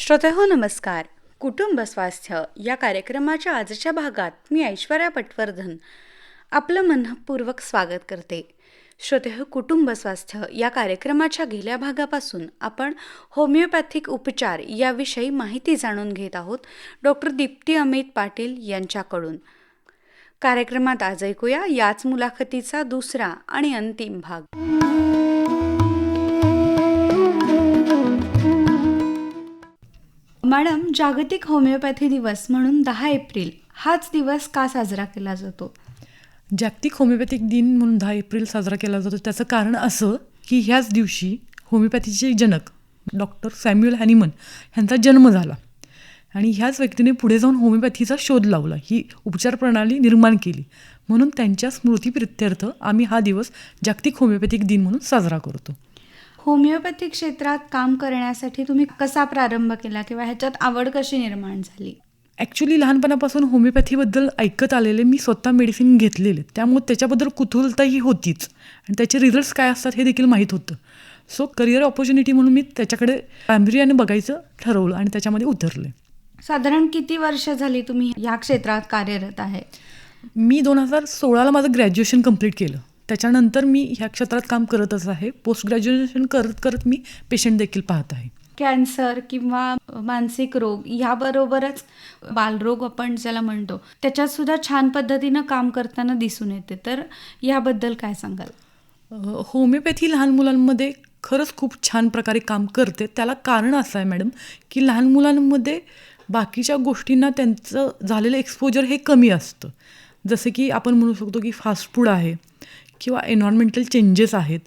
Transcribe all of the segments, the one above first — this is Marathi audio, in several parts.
श्रोते हो नमस्कार. कुटुंब स्वास्थ्य या कार्यक्रमाच्या आजच्या भागात मी ऐश्वर्या पटवर्धन आपलं मनपूर्वक स्वागत करते. श्रोते हो कुटुंब स्वास्थ्य या कार्यक्रमाच्या गेल्या भागापासून आपण होमिओपॅथिक उपचार याविषयी माहिती जाणून घेत आहोत डॉक्टर दीप्ती अमित पाटील यांच्याकडून. कार्यक्रमात आज ऐकूया याच मुलाखतीचा दुसरा आणि अंतिम भाग. मॅडम जागतिक होमिओपॅथी दिवस म्हणून दहा एप्रिल हाच दिवस का साजरा केला जातो? जागतिक होमिओपॅथिक दिन म्हणून दहा एप्रिल साजरा केला जातो. त्याचं कारण असं की ह्याच दिवशी होमिओपॅथीचे जनक डॉक्टर सॅम्युअल हॅनिमन ह्यांचा जन्म झाला. आणि ह्याच व्यक्तीने पुढे जाऊन होमिओपॅथीचा शोध लावला. ही उपचार प्रणाली निर्माण केली. म्हणून त्यांच्या स्मृतीप्रित्यर्थ आम्ही हा दिवस जागतिक होमिओपॅथिक दिन म्हणून साजरा करतो. होमिओपॅथिक क्षेत्रात काम करण्यासाठी तुम्ही कसा प्रारंभ केला किंवा ह्याच्यात आवड कशी निर्माण झाली? ॲक्च्युली लहानपणापासून होमिओपॅथीबद्दल ऐकत आलेले मी स्वतः मेडिसिन घेतलेले. त्यामुळे त्याच्याबद्दल कुतूहलताही होतीच. आणि त्याचे रिझल्ट्स काय असतात हे देखील माहीत होतं. सो करिअर ऑपॉर्च्युनिटी म्हणून मी त्याच्याकडे गांभीर्याने बघायचं ठरवलं आणि त्याच्यामध्ये उतरले. साधारण किती वर्ष झाली तुम्ही या क्षेत्रात कार्यरत आहे? मी दोन हजार सोळाला माझं ग्रॅज्युएशन कंप्लीट केलं. त्याच्यानंतर मी ह्या क्षेत्रात काम करतच आहे. पोस्ट ग्रॅज्युएशन करत करत मी पेशंट देखील पाहत आहे. कॅन्सर किंवा मानसिक रोग याबरोबरच बालरोग आपण ज्याला म्हणतो त्याच्यात सुद्धा छान पद्धतीनं काम करताना दिसून येते. तर याबद्दल काय सांगाल? होमिओपॅथी लहान मुलांमध्ये खरंच खूप छान प्रकारे काम करते. त्याला कारण असं आहे मॅडम की लहान मुलांमध्ये बाकीच्या गोष्टींना त्यांचं झालेलं एक्सपोजर हे कमी असतं. जसं की आपण म्हणू शकतो की फास्ट फूड आहे किंवा एन्व्हायरमेंटल चेंजेस आहेत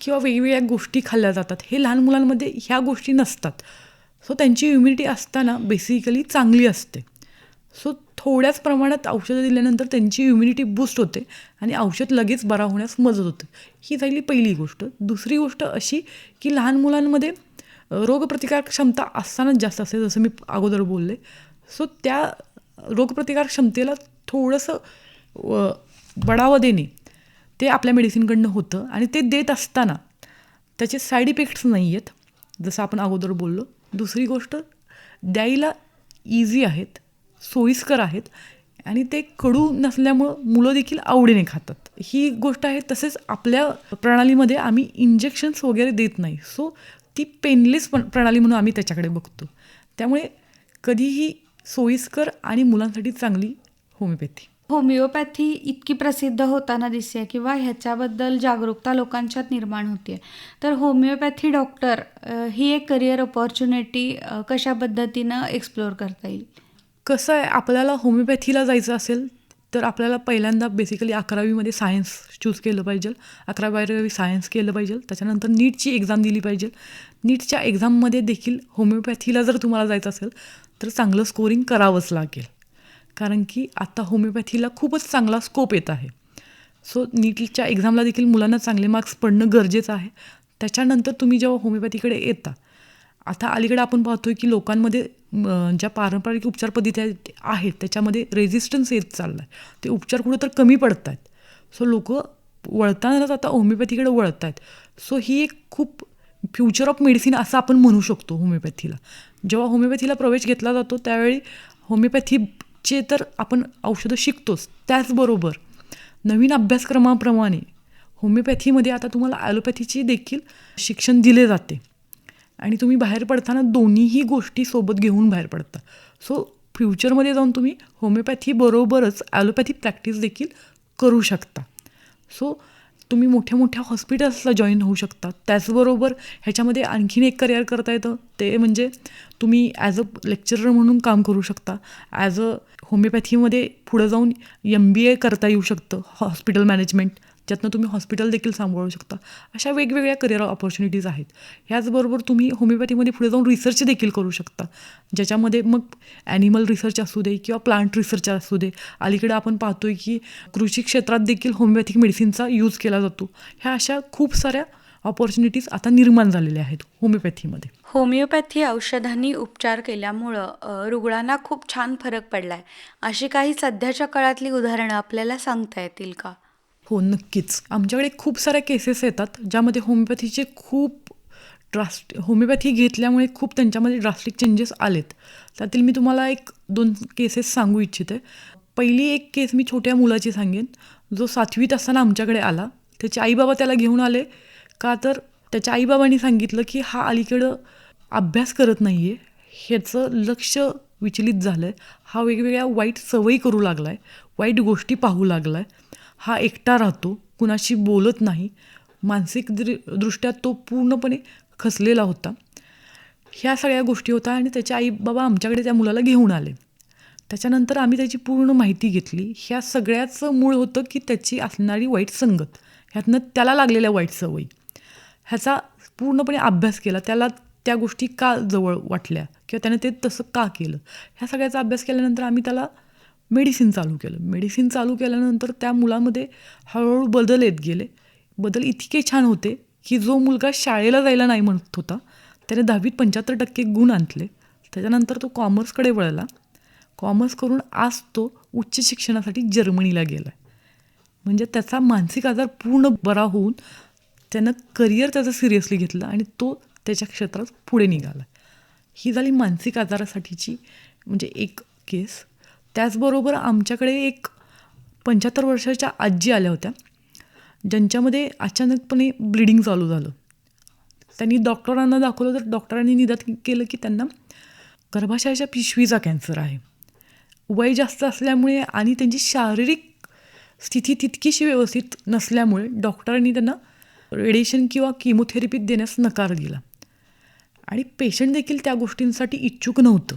किंवा वेगवेगळ्या गोष्टी खाल्ल्या जातात हे लहान मुलांमध्ये ह्या गोष्टी नसतात. सो त्यांची इम्युनिटी असताना बेसिकली चांगली असते. सो थोड्याच प्रमाणात औषधं दिल्यानंतर त्यांची इम्युनिटी बूस्ट होते आणि औषध लगेच बरा होण्यास मदत होते. ही झाली पहिली गोष्ट. दुसरी गोष्ट अशी की लहान मुलांमध्ये रोगप्रतिकार रोगप्रतिकारक क्षमता असतानाच जास्त असते जसं मी अगोदर बोलले. सो त्या रोगप्रतिकार क्षमतेला थोडंसं बढावा देणे ते आपल्या मेडिसिनकडनं होतं आणि ते देत असताना त्याचे साईड इफेक्ट्स नाही आहेत जसं आपण अगोदर बोललो. दुसरी गोष्ट द्यायला इझी आहेत सोयीस्कर आहेत आणि ते कडू नसल्यामुळं मुलं देखील आवडीने खातात. ही गोष्ट आहे तसेच आपल्या प्रणालीमध्ये आम्ही इंजेक्शन्स वगैरे देत नाही. सो ती पेनलेस पण प्रणाली म्हणून आम्ही त्याच्याकडे बघतो. त्यामुळे कधीही सोयीस्कर आणि मुलांसाठी चांगली होमिओपॅथी. होमिओपॅथी इतकी प्रसिद्ध होताना दिसते किंवा ह्याच्याबद्दल जागरूकता लोकांच्यात निर्माण होते. तर होमिओपॅथी डॉक्टर ही एक करिअर ऑपॉर्च्युनिटी कशा पद्धतीनं एक्सप्लोअर करता येईल? कसं आहे आपल्याला होमिओपॅथीला जायचं असेल तर आपल्याला पहिल्यांदा बेसिकली अकरावीमध्ये सायन्स चूज केलं पाहिजे. अकरावी बारावी सायन्स केलं पाहिजे. त्याच्यानंतर नीटची एक्झाम दिली पाहिजे. नीटच्या एक्झाममध्ये देखील होमिओपॅथीला जर तुम्हाला जायचं असेल तर चांगलं स्कोरिंग करावंच लागेल. कारण की आता होमिओपॅथीला खूपच चांगला स्कोप येत आहे. सो नीटच्या एक्झामला देखील मुलांना चांगले मार्क्स पडणं गरजेचं आहे. त्याच्यानंतर तुम्ही जेव्हा होमिओपॅथीकडे येता आता अलीकडे आपण पाहतोय की लोकांमध्ये ज्या पारंपरिक उपचार पद्धती आहेत त्याच्यामध्ये रेझिस्टन्स येत चालला आहे ते उपचार कुठं तर कमी पडत आहेत सो लोक वळतानाच आता होमिओपॅथीकडे वळत आहेत सो ही एक खूप फ्युचर ऑफ मेडिसिन असं आपण म्हणू शकतो होमिओपॅथीला. जेव्हा होमिओपॅथीला प्रवेश घेतला जातो त्यावेळी होमिओपॅथी चे तर आपण औषधं शिकतोच त्याचबरोबर नवीन अभ्यासक्रमाप्रमाणे होमिओपॅथीमध्ये आता तुम्हाला ॲलोपॅथीची देखील शिक्षण दिले जाते. आणि तुम्ही बाहेर पडताना दोन्हीही गोष्टी सोबत घेऊन बाहेर पडता. सो फ्युचरमध्ये जाऊन तुम्ही होमिओपॅथीबरोबरच ॲलोपॅथी प्रॅक्टिस देखील करू शकता. सो तुम्ही मोठ्या मोठ्या हॉस्पिटल्सला जॉईन होऊ शकता. त्याचबरोबर ह्याच्यामध्ये आणखीन एक करिअर करता येतं. ते म्हणजे तुम्ही ॲज अ लेक्चरर म्हणून काम करू शकता. ॲज अ होमिओपॅथीमध्ये पुढं जाऊन एम बी ए करता येऊ शकतं. हॉस्पिटल मॅनेजमेंट ज्यातनं तुम्ही हॉस्पिटल देखील सांभाळू शकता. अशा वेगवेगळ्या करिअर ऑपॉर्च्युनिटीज आहेत. ह्याचबरोबर तुम्ही होमिओपॅथीमध्ये पुढे जाऊन रिसर्च देखील करू शकता. ज्याच्यामध्ये मग ॲनिमल रिसर्च असू दे किंवा प्लांट रिसर्च असू दे अलीकडे आपण पाहतो आहे की कृषी क्षेत्रात देखील होमिओपॅथिक मेडिसिनचा यूज केला जातो. ह्या अशा खूप साऱ्या ऑपॉर्च्युनिटीज आता निर्माण झालेल्या आहेत होमिओपॅथीमध्ये होमिओपॅथी औषधांनी उपचार केल्यामुळं रुग्णांना खूप छान फरक पडला आहे अशी काही सध्याच्या काळातली उदाहरणं आपल्याला सांगता येतील का? हो नक्कीच. आमच्याकडे खूप साऱ्या केसेस येतात ज्यामध्ये होमिओपॅथीचे खूप ड्रास्ट होमिओपॅथी घेतल्यामुळे खूप त्यांच्यामध्ये ड्रास्टिक चेंजेस आलेत. त्यातील मी तुम्हाला एक दोन केसेस सांगू इच्छिते. पहिली एक केस मी छोट्या मुलाची सांगेन. जो सातवीत असताना आमच्याकडे आला. त्याचे आईबाबा त्याला घेऊन आले. का तर त्याच्या आईबाबांनी सांगितलं की हा अलीकडं अभ्यास करत नाही आहे ह्याचं लक्ष विचलित झालं आहे हा वेगवेगळ्या वाईट सवयी करू लागला आहे वाईट गोष्टी पाहू लागला आहे हा एकटा राहतो कुणाशी बोलत नाही. मानसिक दृ दृष्ट्या तो पूर्णपणे खसलेला होता. ह्या सगळ्या गोष्टी होत्या आणि त्याचे आई बाबा आमच्याकडे त्या मुलाला घेऊन आले. त्याच्यानंतर आम्ही त्याची पूर्ण माहिती घेतली. ह्या सगळ्याचं मूळ होतं की त्याची असणारी वाईट संगत. ह्यातनं त्याला लागलेल्या वाईट सवयी. ह्याचा पूर्णपणे अभ्यास केला. त्याला त्या गोष्टी का जवळ वाटल्या? किंवा त्याने ते तसं का केलं? ह्या सगळ्याचा अभ्यास केल्यानंतर आम्ही त्याला मेडिसिन चालू केलं. मेडिसिन चालू केल्यानंतर त्या मुलामध्ये हळूहळू बदल येत गेले. बदल इतके छान होते की जो मुलगा शाळेला जायला नाही म्हणत होता त्याने दहावीत पंच्याहत्तर टक्के गुण आणले. त्याच्यानंतर तो कॉमर्सकडे वळला. कॉमर्स करून आज तो उच्च शिक्षणासाठी जर्मनीला गेला. आहे म्हणजे त्याचा मानसिक आजार पूर्ण बरा होऊन त्यानं करिअर त्याचं सिरियसली घेतलं आणि तो त्याच्या क्षेत्रात पुढे निघाला. ही झाली मानसिक आजारासाठीची म्हणजे एक केस. त्याचबरोबर आमच्याकडे एक पंच्याहत्तर वर्षाच्या आजी आल्या होत्या. ज्यांच्यामध्ये अचानकपणे ब्लिडिंग चालू झालं. त्यांनी डॉक्टरांना दाखवलं तर डॉक्टरांनी निदान केलं की त्यांना गर्भाशयाच्या पिशवीचा कॅन्सर आहे. वय जास्त असल्यामुळे आणि त्यांची शारीरिक स्थिती तितकीशी व्यवस्थित नसल्यामुळे डॉक्टरांनी त्यांना रेडिएशन किंवा किमोथेरपी देण्यास नकार दिला. आणि पेशंट देखील त्या गोष्टींसाठी इच्छुक नव्हतं.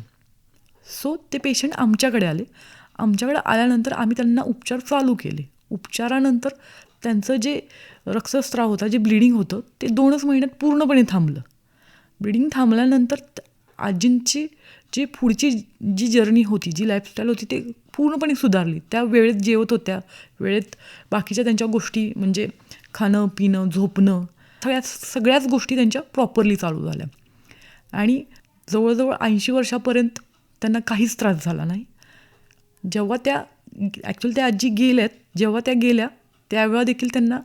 सो ते पेशंट आमच्याकडे आले. आमच्याकडे आल्यानंतर आम्ही त्यांना उपचार चालू केले. उपचारानंतर त्यांचं जे रक्तस्त्राव होता जे ब्लिडिंग होतं ते दोनच महिन्यात पूर्णपणे थांबलं. ब्लिडिंग थांबल्यानंतर आजींची जी पुढची जी जर्नी होती जी लाईफस्टाईल होती ते पूर्णपणे सुधारली. त्या वेळेत जेवत होत्या. वेळेत बाकीच्या त्यांच्या गोष्टी म्हणजे खाणं पिणं झोपणं सगळ्या सगळ्याच गोष्टी त्यांच्या प्रॉपरली चालू झाल्या. आणि जवळजवळ ऐंशी वर्षापर्यंत त्यांना काहीच त्रास झाला नाही. जेव्हा त्या ॲक्च्युली त्या आजी गेल्यात जेव्हा त्या गेल्या त्यावेळा देखील त्यांना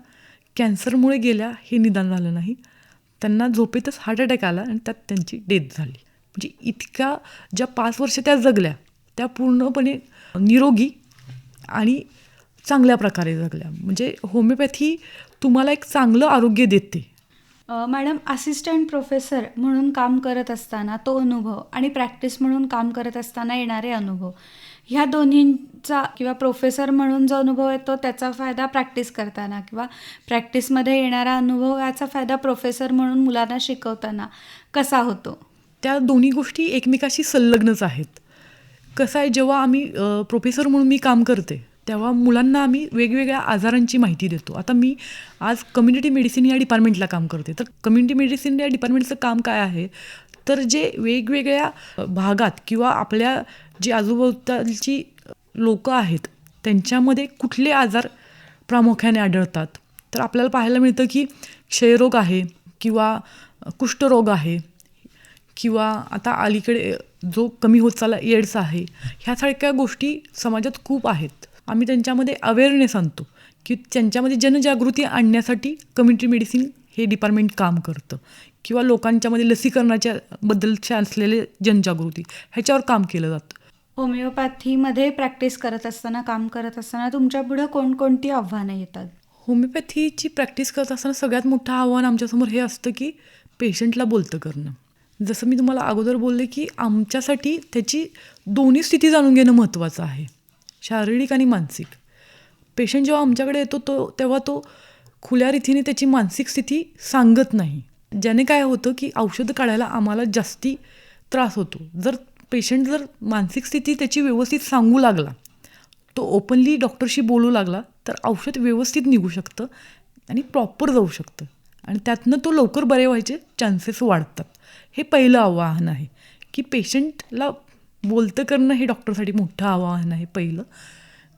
कॅन्सरमुळे गेल्या हे निदान झालं नाही. त्यांना झोपेतच हार्ट अटॅक आला आणि त्यात त्यांची डेथ झाली. म्हणजे इतक्या ज्या पाच वर्ष त्या जगल्या त्या पूर्णपणे निरोगी आणि चांगल्या प्रकारे जगल्या. म्हणजे होमिओपॅथी तुम्हाला एक चांगलं आरोग्य देते. मॅडम असिस्टंट प्रोफेसर म्हणून काम करत असताना तो अनुभव आणि प्रॅक्टिस म्हणून काम करत असताना येणारे अनुभव ह्या दोन्हींचा किंवा प्रोफेसर म्हणून जो अनुभव येतो त्याचा फायदा प्रॅक्टिस करताना किंवा प्रॅक्टिसमध्ये येणारा अनुभव याचा फायदा प्रोफेसर म्हणून मुलांना शिकवताना कसा होतो? त्या दोन्ही गोष्टी एकमेकाशी संलग्नच आहेत. कसं आहे जेव्हा आम्ही प्रोफेसर म्हणून मी काम करते तेव्हा मुलांना आम्ही वेगवेगळ्या आजारांची माहिती देतो. आता मी आज कम्युनिटी मेडिसिन या डिपार्टमेंटला काम करते. तर कम्युनिटी मेडिसिन या डिपार्टमेंटचं काम काय आहे? तर जे वेगवेगळ्या भागात किंवा आपल्या जी आजूबाजूची लोकं आहेत त्यांच्यामध्ये कुठले आजार प्रामुख्याने आढळतात? तर आपल्याला पाहायला मिळतं की क्षयरोग आहे किंवा कुष्ठरोग आहे किंवा आता अलीकडे जो कमी होत चालला एड्स आहे ह्या सारख्या गोष्टी समाजात खूप आहेत. आम्ही त्यांच्यामध्ये अवेअरनेस आणतो की त्यांच्यामध्ये जनजागृती आणण्यासाठी कम्युनिटी मेडिसिन हे डिपार्टमेंट काम करतं. किंवा लोकांच्यामध्ये लसीकरणाच्या बद्दलच्या असलेले जनजागृती ह्याच्यावर काम केलं जातं. होमिओपॅथीमध्ये प्रॅक्टिस करत असताना काम करत असताना तुमच्या पुढं कोणकोणती आव्हानं येतात? होमिओपॅथीची प्रॅक्टिस करत असताना सगळ्यात मोठं आव्हान आमच्यासमोर हे असतं की पेशंटला बोलतं करणं. जसं मी तुम्हाला अगोदर बोलले की आमच्यासाठी त्याची दोन्ही स्थिती जाणून घेणं महत्त्वाचं आहे. शारीरिक आणि मानसिक. पेशंट जेव्हा आमच्याकडे येतो तो तेव्हा तो खुल्या रीतीने त्याची मानसिक स्थिती सांगत नाही. ज्याने काय होतं की औषधं काढायला आम्हाला जास्ती त्रास होतो. जर पेशंट जर मानसिक स्थिती त्याची व्यवस्थित सांगू लागला तो ओपनली डॉक्टरशी बोलू लागला तर औषध व्यवस्थित निघू शकतं आणि प्रॉपर जाऊ शकतं. आणि त्यातनं तो लवकर बरे व्हायचे चान्सेस वाढतात. हे पहिलं आव्हान आहे की पेशंटला बोलतं करणं हे डॉक्टरसाठी मोठं आव्हान आहे पहिलं.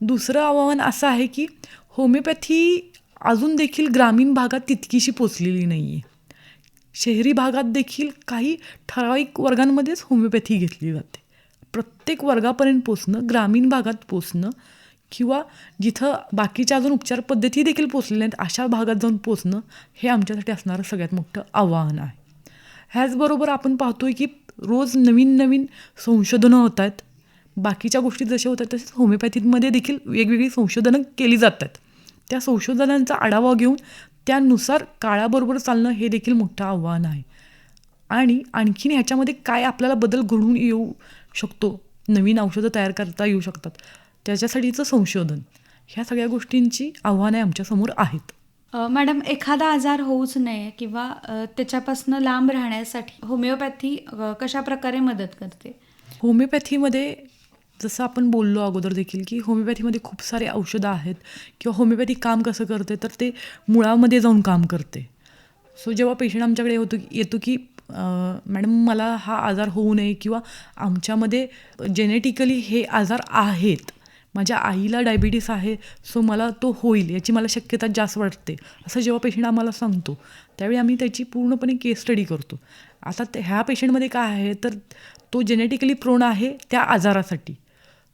दुसरं आव्हान असं आहे की होमिओपॅथी अजून देखील ग्रामीण भागात तितकीशी पोचलेली नाही आहे शहरी भागात देखील काही ठराविक वर्गांमध्येच होमिओपॅथी घेतली जाते. प्रत्येक वर्गापर्यंत पोचणं ग्रामीण भागात पोचणं किंवा जिथं बाकीच्या अजून उपचार पद्धती देखील पोचलेल्या आहेत अशा भागात जाऊन पोचणं हे आमच्यासाठी असणारं सगळ्यात मोठं आव्हान आहे. ह्याचबरोबर आपण पाहतोय की रोज नवीन नवीन संशोधनं होत आहेत बाकीच्या गोष्टी जशा होतात तसेच होमिओपॅथीमध्ये देखील वेगवेगळी संशोधनं केली जातात. त्या संशोधनांचा आढावा घेऊन त्यानुसार काळाबरोबर चालणं हे देखील मोठं आव्हान आहे. आणि आणखीन ह्याच्यामध्ये काय आपल्याला बदल घडून येऊ शकतो? नवीन औषधं तयार करता येऊ शकतात. त्याच्यासाठीचं संशोधन. ह्या सगळ्या गोष्टींची आव्हाने आमच्यासमोर आहेत. मॅडम एखादा आजार होऊच नये किंवा त्याच्यापासून लांब राहण्यासाठी होमिओपॅथी कशा प्रकारे मदत करते? होमिओपॅथीमध्ये जसं आपण बोललो अगोदर देखील की होमिओपॅथीमध्ये खूप सारे औषधं आहेत किंवा होमिओपॅथी काम कसं करते तर ते मुळामध्ये जाऊन काम करते. सो जेव्हा पेशंट आमच्याकडे होतो येतो की मॅडम मला हा आजार होऊ नये किंवा आमच्यामध्ये जेनेटिकली हे आजार आहेत माझ्या आईला डायबिटीस आहे सो मला तो होईल याची मला शक्यता जास्त वाटते असं जेव्हा पेशंट आम्हाला सांगतो त्यावेळी आम्ही त्याची पूर्णपणे केस स्टडी करतो. आता ते- ह्या पेशंटमध्ये काय आहे तर तो जेनेटिकली प्रोण आहे त्या आजारासाठी.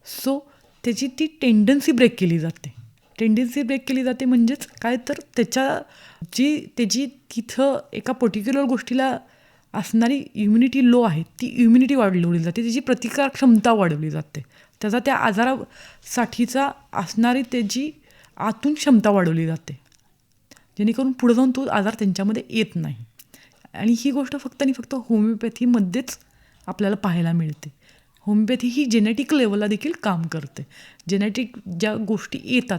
सो त्याची ती टेंडन्सी ब्रेक केली जाते. टेंडन्सी ब्रेक केली जाते म्हणजेच काय तर त्याच्या जी त्याची तिथं एका पर्टिक्युलर गोष्टीला असणारी इम्युनिटी लो आहे ती इम्युनिटी वाढवली जाते त्याची प्रतिकार क्षमता वाढवली जाते. त्याचा त्या आजारासाठीचा असणारी त्याची आतून क्षमता वाढवली जाते जेणेकरून पुढे जाऊन तो आजार त्यांच्यामध्ये येत नाही. आणि ही गोष्ट फक्त आणि फक्त होमिओपॅथीमध्येच आपल्याला पाहायला मिळते. होमिओपॅथी ही जेनेटिक लेवलला देखील काम करते. जेनेटिक ज्या गोष्टी येतात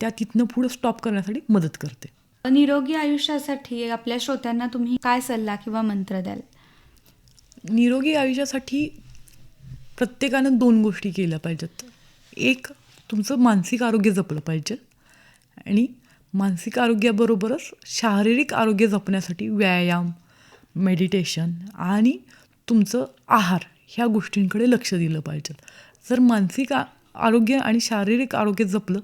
त्या तिथनं पुढं स्टॉप करण्यासाठी मदत करते. निरोगी आयुष्यासाठी आपल्या श्रोत्यांना तुम्ही काय सल्ला किंवा मंत्र द्याल? निरोगी आयुष्यासाठी प्रत्येकानं दोन गोष्टी केल्या पाहिजेत. एक तुमचं मानसिक आरोग्य जपलं पाहिजे आणि मानसिक आरोग्याबरोबरच शारीरिक आरोग्य जपण्यासाठी व्यायाम मेडिटेशन आणि तुमचं आहार ह्या गोष्टींकडे लक्ष दिलं पाहिजे. जर मानसिक आ आरोग्य आणि शारीरिक आरोग्य जपलं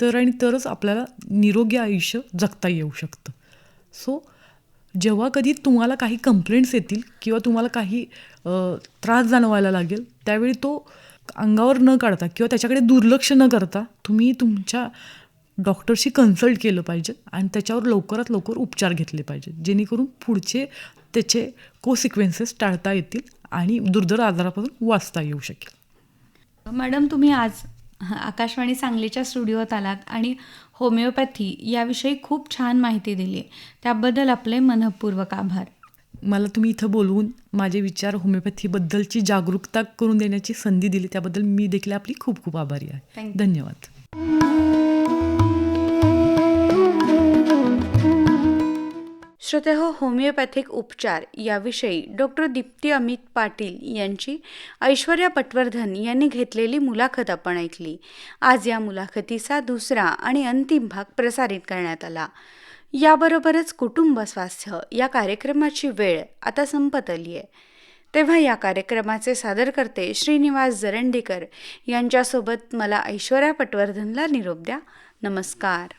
तर आणि तरच आपल्याला निरोगी आयुष्य जगता येऊ शकतं. सो जेव्हा कधी तुम्हाला काही कंप्लेंट्स येतील किंवा तुम्हाला काही त्रास जाणवायला लागेल त्यावेळी तो अंगावर न काढता किंवा त्याच्याकडे दुर्लक्ष न करता तुम्ही तुमच्या डॉक्टरशी कन्सल्ट केलं पाहिजे आणि त्याच्यावर लवकरात लवकर उपचार घेतले पाहिजे. जेणेकरून पुढचे त्याचे को सिक्वेन्सेस टाळता येतील आणि दुर्धर आजारापासून वाचता येऊ शकेल. मॅडम तुम्ही आज आकाशवाणी सांगलीच्या स्टुडिओत आलात आणि होमिओपॅथी याविषयी खूप छान माहिती दिली. त्याबद्दल आपले मनपूर्वक आभार. मला तुम्ही इथं बोलवून माझे विचार होमिओपॅथीबद्दलची जागरूकता करून देण्याची संधी दिली. त्याबद्दल मी देखील आपली खूप खूप आभारी आहे. Thank you. धन्यवाद. श्रोते हो होमिओपॅथिक उपचार याविषयी डॉक्टर दीप्ती अमित पाटील यांची ऐश्वर्या पटवर्धन यांनी घेतलेली मुलाखत आपण ऐकली. आज या मुलाखतीचा दुसरा आणि अंतिम भाग प्रसारित करण्यात आला. याबरोबरच कुटुंब स्वास्थ्य या कार्यक्रमाची वेळ आता संपत आली आहे. तेव्हा या कार्यक्रमाचे सादरकर्ते श्रीनिवास जरंडीकर यांच्यासोबत मला ऐश्वर्या पटवर्धनला निरोप द्या. नमस्कार.